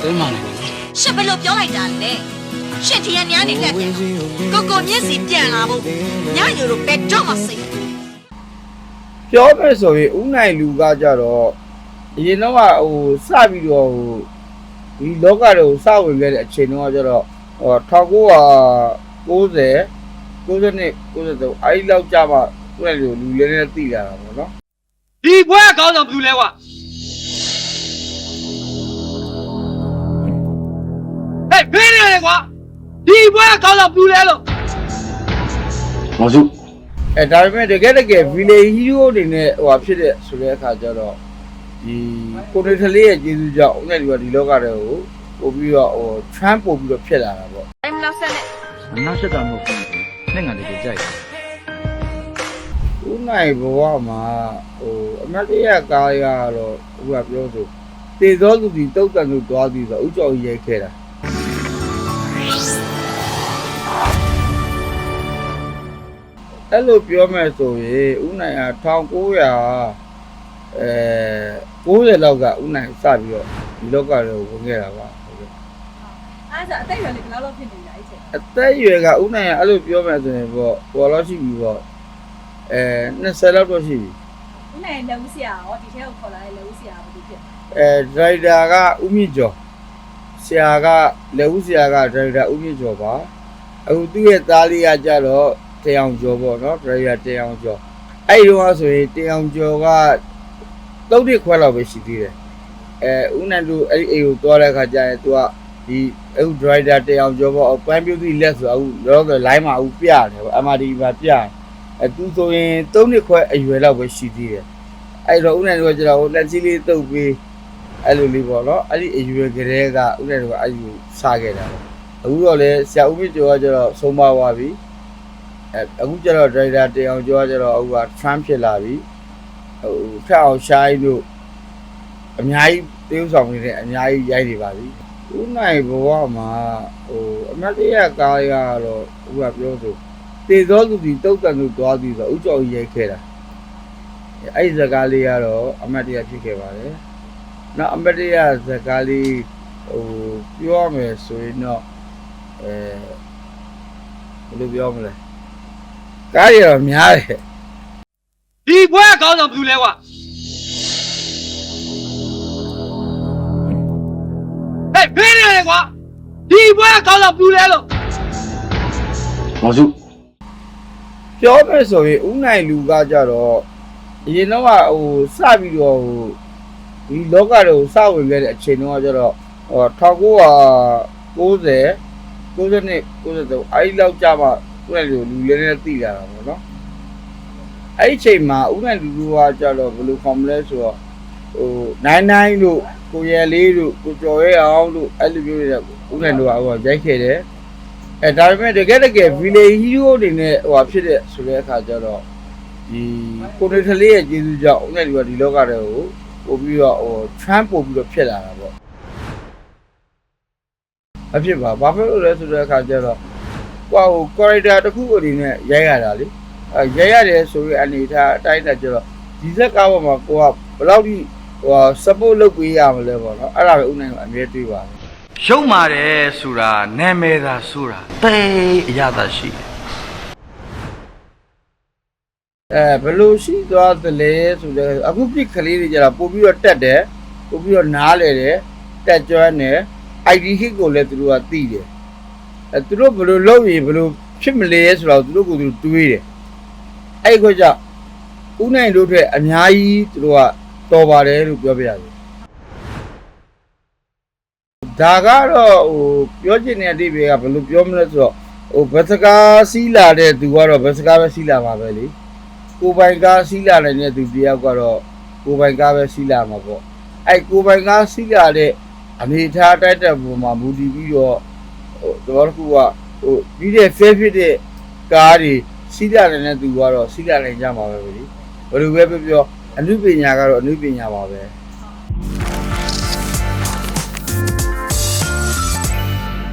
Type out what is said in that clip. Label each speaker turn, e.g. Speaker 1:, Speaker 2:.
Speaker 1: သိမ်းမှလည်း
Speaker 2: ရှင်ဘယ်လိုပြောလိုက်တာလဲရှင်ဒီရညာနေလက်တယ်ကိုကိုမျက်စိပြန်လာဖို့ညယူလို့ပဲတော့မစိတ်
Speaker 3: ပြောမယ်ဆိုရင်ဥနိုင်လူကကြတော့အရင်တော့ကဟိုစပြီးတော့ဟိုဒီလောကတွေကိုစဝင်ခဲ့တဲ့အချိန်တုန်းကကြတော့ဟို1990 90နဲ့93အဲ့ဒီလောက်ကြမှာဥနိုင်လူလူလေးလေးသိလာတာပေါ့နော်
Speaker 1: ဒီဘွဲကောင်းဆောင်ဘူးလဲကွာ နေတယ်ကွာဒီဘွဲကောင်းဆောင်ဘူးလဲလို့
Speaker 4: မောင်စု
Speaker 3: အဲဒါပေမဲ့တကယ်တကယ် village hero အနေနဲ့ဟိုဟာဖြစ်တဲ့ဆိုတဲ့အခါကျတော့ဒီကိုနေထလေးရဲ့ကျေးဇူးကြောင့်ဥနိုင်လူကဒီလောကတွေကိုပို့ပြီးတော့ဟို trend ပို့ပြီးတော့ဖြစ်လာတာပေါ့
Speaker 2: အိမ်နောက်ဆက်နဲ့
Speaker 4: နောက်ချက်တာမဟုတ်ဘူးနဲ့ငါလေးကိုကြိုက်တယ်
Speaker 3: ဦးနိုင်ဘဝမှာဟိုအမတ်တရကားရတော့ဦးကပြောဆိုတေသောသူဒီတုတ်တန်သူသွားပြီးဆိုဥကြော်ကြီးရိုက်ခဲ့တာ အဲ့လိုပြောမယ်ဆိုရင်ဦးနိုင်က1900အဲ90လောက်ကဦးနိုင်စပြီးတော့ဒီလောကတွေကိုဝင်ခဲ့တာပါဟုတ်ကဲ့
Speaker 5: အားဆိုအသက်အရွယ်လေးဘယ်လောက်လောက်ဖြစ်နေတာအဲ့ချိန်
Speaker 3: အသက်အရွယ်ကဦးနိုင်ကအဲ့လိုပြောမယ်ဆိုရင်ပေါ့ဟိုလောက်ရှိပြီပေါ့အဲ20လောက်တော့ရှိပြီ
Speaker 5: ဦးနိုင်လက်ဦးဆရာရောဒီထဲကိုခေါ်လာတဲ့လက်ဦးဆရာဘာလို့ဖြစ်
Speaker 3: အဲဒရိုက်တာကဦးမြင့်ကျော်ဆရာကလက်ဦးဆရာကဒရိုက်တာဦးမြင့်ကျော်ပါအခုသူ့ရဲ့သားလေးကကြတော့ တယောင်ကျော်ပေါ့နော်ဒရိုက်တာတယောင်ကျော်အဲ့ဒီတော့ဆိုရင်တယောင်ကျော်ကတုတ်တစ်ခွဲလောက်ပဲရှိသေးတယ်အဲဦးနန္ဒူအဲ့ဒီအိမ်ကိုသွားတဲ့ခါကျရင်သူကဒီအခုဒရိုက်တာတယောင်ကျော်ပေါ့ပန်းပြုတ်သီးလက်ဆိုအခုလောလောဆယ် line မှာအခုပြရတယ်ပေါ့ MRD မှာပြတယ်အဲသူဆိုရင်တုံးနှစ်ခွဲအရွယ်လောက်ပဲရှိသေးတယ်အဲ့တော့ဦးနန္ဒူကကျတော့ဟိုလက်ကြီးလေးတုပ်ပြီးအဲ့လိုလေးပေါ့နော်အဲ့ဒီအရွယ်ကလေးကဥနဲ့တော့အဲ့ဒီစားခဲ့တာပေါ့အခုတော့လေဆရာဦးမြင့်ကျော်ကကျတော့ဆုံးမသွားပြီ အဲအခုကျတော့ဒရိုက်တာတေအောင်ကျော်ကကျတော့အခုက Trump ဖြစ်လာပြီဟိုဖက်အောင်ရှိုင်းတို့အများကြီးတေးဥဆောင်နေတဲ့အများကြီးရိုက်နေပါပြီဦးနိုင်ဘဝမှာဟိုအမတ်တရကားရတော့ဥကပြောဆိုတေသောသူဒီတုတ်တန်သူသွားပြီးဆိုဥကြော်ကြီးရိုက်ခဲ့တာအဲ့ဒီဇာကားလေးကတော့အမတ်တရဖြစ်ခဲ့ပါတယ်နောက်အမတ်တရဇကားလေးဟိုပြောရမယ်ဆိုရင်တော့အဲဘယ်လိုပြောမလဲ ကားရတော့များတယ်
Speaker 1: ဒီဘွဲကောင်းဆောင်ဘူးလဲကွာဟဲ့ဖေးနေတယ်ကွာဒီဘွဲကောင်းဆောင်ဘူးလဲလို့
Speaker 4: မောင်စု
Speaker 3: ပြောမယ်ဆိုရင်ဥနိုင်လူကကြတော့အရင်တော့ကဟိုစပြီးတော့ဟိုဒီလောကတွေကိုစဝင်ခဲ့တဲ့အချိန်တုန်းကကြတော့ဟို1990 90နဲ့93အဲ့ဒီလောက်ကြမှာ ဥနိုင်လူလူလေးလေးသိလာတာပေါ့နော်အဲ့ဒီအချိန်မှာဦးနိုင်လူလူကကြတော့ဘယ်လိုခေါ်မလဲဆိုတော့ဟိုနိုင်နိုင်တို့ကိုရဲလေးတို့ကိုကျော်ရဲအောင်တို့အဲ့လိုမျိုးတွေဦးနိုင်တို့ကဟိုရိုက်ခဲ့တယ်အဲဒါပေမဲ့တကယ်တကယ် village hero အနေနဲ့ဟိုဟာဖြစ်တဲ့ဆိုတဲ့အခါကျတော့ဒီကိုနေထလေးရဲ့ကျေးဇူးကြောင့်ဦးနိုင်လူကဒီလောကတွေကိုပို့ပြီးတော့ဟို trend ပို့ပြီးတော့ဖြစ်လာတာပေါ့အဖြစ်ပါဘာဖြစ်လို့လဲဆိုတဲ့အခါကျတော့ ဟိုဟို character တစ်ခုအနေနဲ့ရိုက်ရတာလေအဲရရတယ်ဆိုပြီးအနေထားအတိုင်းတက်ကြတော့ဒီဇက်ကားပေါ်မှာကိုကဘယ်လောက်ထိဟို support လုပ်ပေးရမလဲပေါ့နော်အဲ့ဒါပဲဥနိုင်ကအမြဲတွေးပါတယ်
Speaker 6: ရှုံးပါတယ်ဆိုတာနာမည်သာဆိုတာတိတ်အရသာရှိတယ်
Speaker 3: အဲဘယ်လိုရှိသွားသလဲဆိုတော့အခုပြစ်ကလေးတွေကြတာပို့ပြီးတော့တက်တယ်ပို့ပြီးတော့နားလေတယ်တက်ကျွမ်းတယ် ID hit ကိုလည်းသူတို့ကသိတယ် အဲသူတို့ဘယ်လိုလုပ်ရင်ဘယ်လိုဖြစ်မလဲဆိုတော့သူတို့ကသူတို့တွေးတယ်အဲ့ဒီခွကြောင့်ဥနိုင်တို့အတွက်အများကြီးသူတို့ကတော်ပါတယ်လို့ပြောပြရတယ်ဒါကတော့ဟိုပြောချင်တဲ့အတိတ်တွေကဘယ်လိုပြောမလဲဆိုတော့ဟိုဘတ်စကားစီးလာတဲ့သူကတော့ဘတ်စကားပဲစီးလာမှာပဲလေကိုပိုင်ကားစီးလာနိုင်တဲ့သူတယောက်ကတော့ကိုပိုင်ကားပဲစီးလာမှာပေါ့အဲ့ကိုပိုင်ကားစီးလာတဲ့အနေထားတိုက်တဲ့ပုံမှာမူတည်ပြီးတော့ ဟိုတော့တစ်ခုကဟိုပြီးတဲ့ fair ဖြစ်တဲ့ကားတွေစီးလာနိုင်တဲ့သူကတော့စီးလာနိုင်ကြမှာပဲလေဘယ်လိုပဲပြောပြောအနုပညာကတော့အနုပညာပါပဲ